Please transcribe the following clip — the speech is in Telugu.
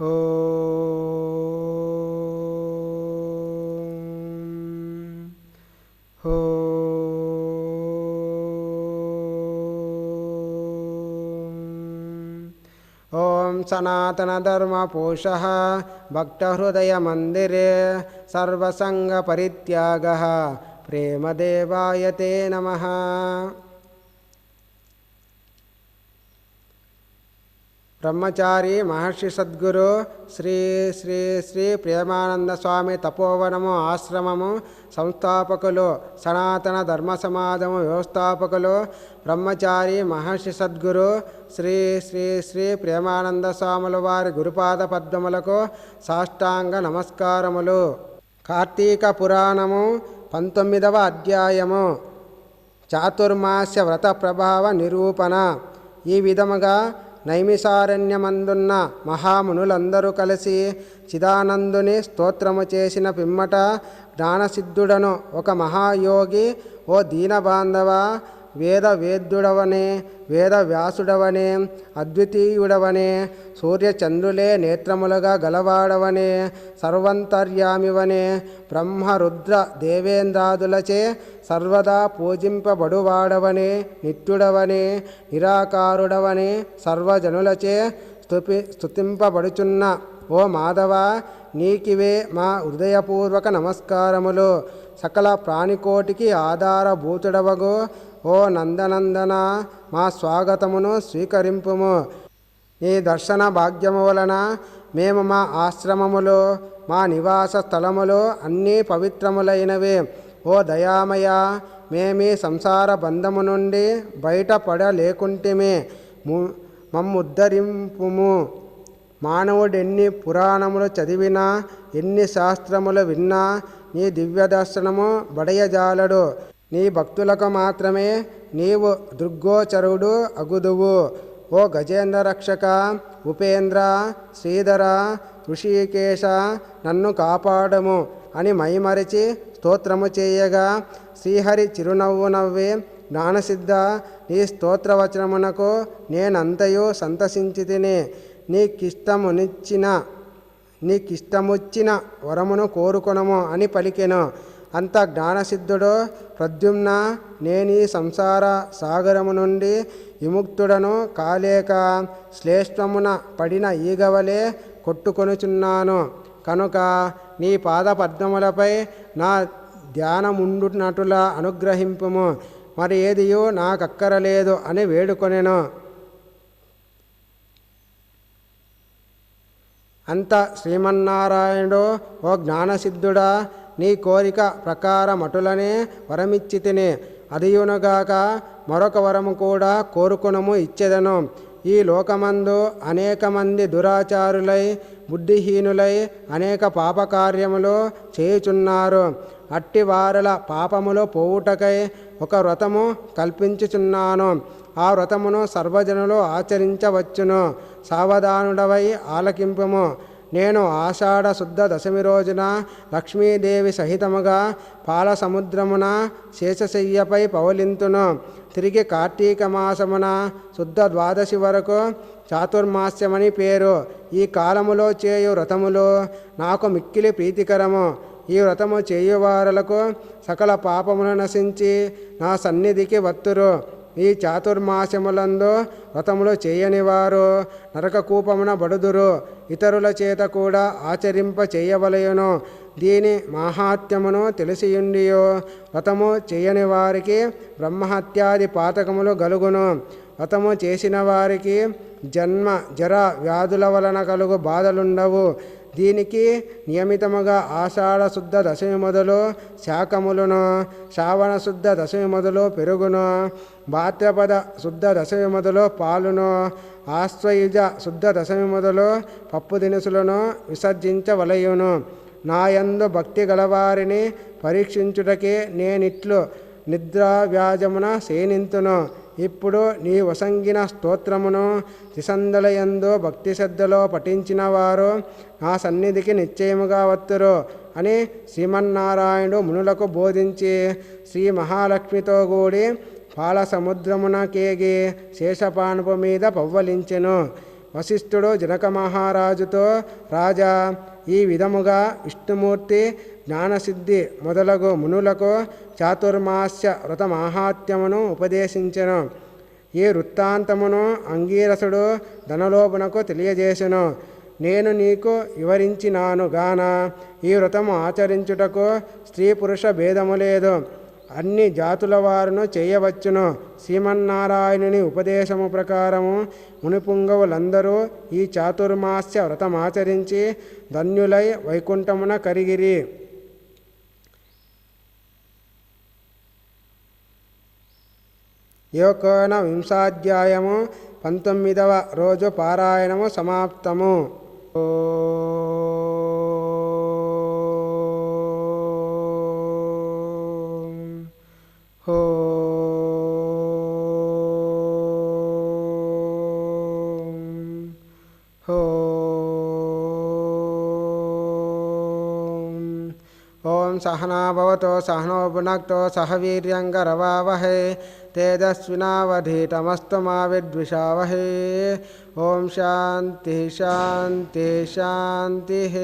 ఓం ఓం సనాతనధర్మపోషः భక్తహృదయమందిరే సర్వసంగపరిత్యాగः ప్రేమదేవాయ బ్రహ్మచారి మహర్షి సద్గురు శ్రీ శ్రీ శ్రీ ప్రేమానంద స్వామి తపోవనము ఆశ్రమము సంస్థాపకులు సనాతన ధర్మ సమాజము వ్యవస్థాపకులు బ్రహ్మచారి మహర్షి సద్గురు శ్రీ శ్రీ శ్రీ ప్రేమానంద స్వాముల వారి గురుపాద పద్మములకు సాష్టాంగ నమస్కారములు. కార్తీక పురాణము పంతొమ్మిదవ అధ్యాయము. చాతుర్మాస్య వ్రత ప్రభావ నిరూపణ. ఈ విధముగా నైమిసారణ్యమందున్న మహామునులందరూ కలిసి చిదానందుని స్తోత్రము చేసిన పిమ్మట జ్ఞానసిద్ధుడను ఒక మహాయోగి ఓ దీనబాంధవ వేద వేద్యుడవనే వేద వ్యాసుడవనే అద్వితీయుడవనే సూర్యచంద్రులే నేత్రములుగా గలవాడవనే సర్వంతర్యామివనే బ్రహ్మరుద్ర దేవేంద్రాదులచే సర్వదా పూజింపబడువాడవనే నిత్యుడవనే నిరాకారుడవనే సర్వజనులచే స్తుతి స్తుతింపబడుచున్న ఓ మాధవ నీకివే మా హృదయపూర్వక నమస్కారములు. సకల ప్రాణికోటికి ఆధారభూతుడవగు ఓ నందనందన మా స్వాగతమును స్వీకరింపుము. నీ దర్శన భాగ్యము వలన మేము మా ఆశ్రమములు మా నివాస స్థలములు అన్నీ పవిత్రములైనవి. ఓ దయామయ మేమీ సంసార బంధము నుండి బయటపడలేకుంటిమి. ము- మమ్ముద్ధరింపుము. మానవుడెన్ని పురాణములు చదివినా ఎన్ని శాస్త్రములు విన్నా నీ దివ్య దర్శనము బడయజాలడు. నీ భక్తులకు మాత్రమే నీవు దృగ్గోచరుడు అగుదువు. ఓ గజేంద్ర రక్షక ఉపేంద్ర శ్రీధర ఋషికేశ నన్ను కాపాడము అని మైమరిచి స్తోత్రము చేయగా శ్రీహరి చిరునవ్వు నవ్వి జ్ఞానసిద్ధ నీ స్తోత్రవచనమునకు నేనంతయు సంతసించి తిని నీకిష్టమునిచ్చిన నీకిష్టముచ్చిన వరమును కోరుకొనము అని పలికెను. అంత జ్ఞానసిద్ధుడు ప్రద్యుమ్న నేనీ సంసార సాగరము నుండి విముక్తుడను కాలేక శ్లేష్మమున పడిన ఈగవలే కొట్టుకొనుచున్నాను. కనుక నీ పాద పద్మములపై నా ధ్యానముండునటులా అనుగ్రహింపుము. మరి ఏదియో నాకక్కరలేదు అని వేడుకొనెను. అంత శ్రీమన్నారాయణుడు ఓ జ్ఞానసిద్ధుడా నీ కోరిక ప్రకారమటులనే వరమిచ్చి వరమిచ్చితిని. అదియునుగాక మరొక వరము కూడా కోరుకునము ఇచ్చెదను. ఈ లోకమందు అనేక మంది దురాచారులై బుద్ధిహీనులై అనేక పాపకార్యములు చేయుచున్నారు. అట్టి వారల పాపములు పోవుటకై ఒక వ్రతము కల్పించుచున్నాను. ఆ వ్రతమును సర్వజనులు ఆచరించవచ్చును. సావధానుడవై ఆలకింపము. నేను ఆషాఢ శుద్ధ దశమి రోజున లక్ష్మీదేవి సహితముగా పాల సముద్రమున శేషశయ్యపై పవలింతును తిరిగి కార్తీక మాసమున శుద్ధ ద్వాదశి వరకు చాతుర్మాస్యమని పేరు. ఈ కాలములో చేయు వ్రతములు నాకు మిక్కిలి ప్రీతికరము. ఈ వ్రతము చేయువారులకు సకల పాపములు నశించి నా సన్నిధికి వత్తురు. ఈ చాతుర్మాసములందు వ్రతములు చేయనివారు. నరకకూపమున బడుదురు. ఇతరుల చేత కూడా ఆచరింప చేయవలయును దీని మాహాత్మ్యమును తెలిసియుండియో. వ్రతము చేయని వారికి బ్రహ్మహత్యాది పాతకములు గలుగును. వ్రతము చేసిన వారికి జన్మ జర వ్యాధుల వలన కలుగు బాధలుండవు. దీనికి నియమితముగా ఆషాఢ శుద్ధ దశమి మొదలు శాఖములను శ్రావణ శుద్ధ దశమి మొదలు పెరుగును భాద్రపద శుద్ధ దశమి మొదలు పాలును ఆశ్వయుజ శుద్ధ దశమి మొదలు పప్పు దినుసులను విసర్జించవలయును. నాయందు భక్తి గలవారిని పరీక్షించుటకే నేనిట్లు నిద్రావ్యాజమున సేనింతును. ఇప్పుడు నీ వసంగిన స్తోత్రమును త్రిసందలయందు భక్తి శ్రద్ధలో పఠించిన వారు నా సన్నిధికి నిశ్చయముగా వత్తురు అని శ్రీమన్నారాయణుడు మునులకు బోధించి శ్రీ మహాలక్ష్మితో కూడి పాల సముద్రమున కేగి శేషపానుపు మీద పవ్వలించెను. వశిష్ఠుడు జనక మహారాజుతో రాజా ఈ విధముగా విష్ణుమూర్తి జ్ఞానసిద్ధి మొదలగు మునులకు చాతుర్మాస్య వ్రతమాహాత్యమును ఉపదేశించెను. ఈ వృత్తాంతమును అంగీరసుడు ధనలోపునకు తెలియజేసెను. నేను నీకు వివరించినాను గాన. ఈ వ్రతము ఆచరించుటకు స్త్రీ పురుష భేదము లేదు. అన్ని జాతుల వారును చేయవచ్చును. శ్రీమన్నారాయణుని ఉపదేశము ప్రకారము మునిపుంగవులందరూ ఈ చాతుర్మాస్య వ్రతమాచరించి ధన్యులై వైకుంఠమున కరిగిరి. యోకోన వింశాధ్యాయము పంతొమ్మిదవ రోజు పారాయణము సమాప్తము. ॐ सहना सहनोपुनक्तो सह वीरंगरवावहे तेजस्वीनावधीतमस्तमा विषावहे ओं ॐ शाति शान्तिः।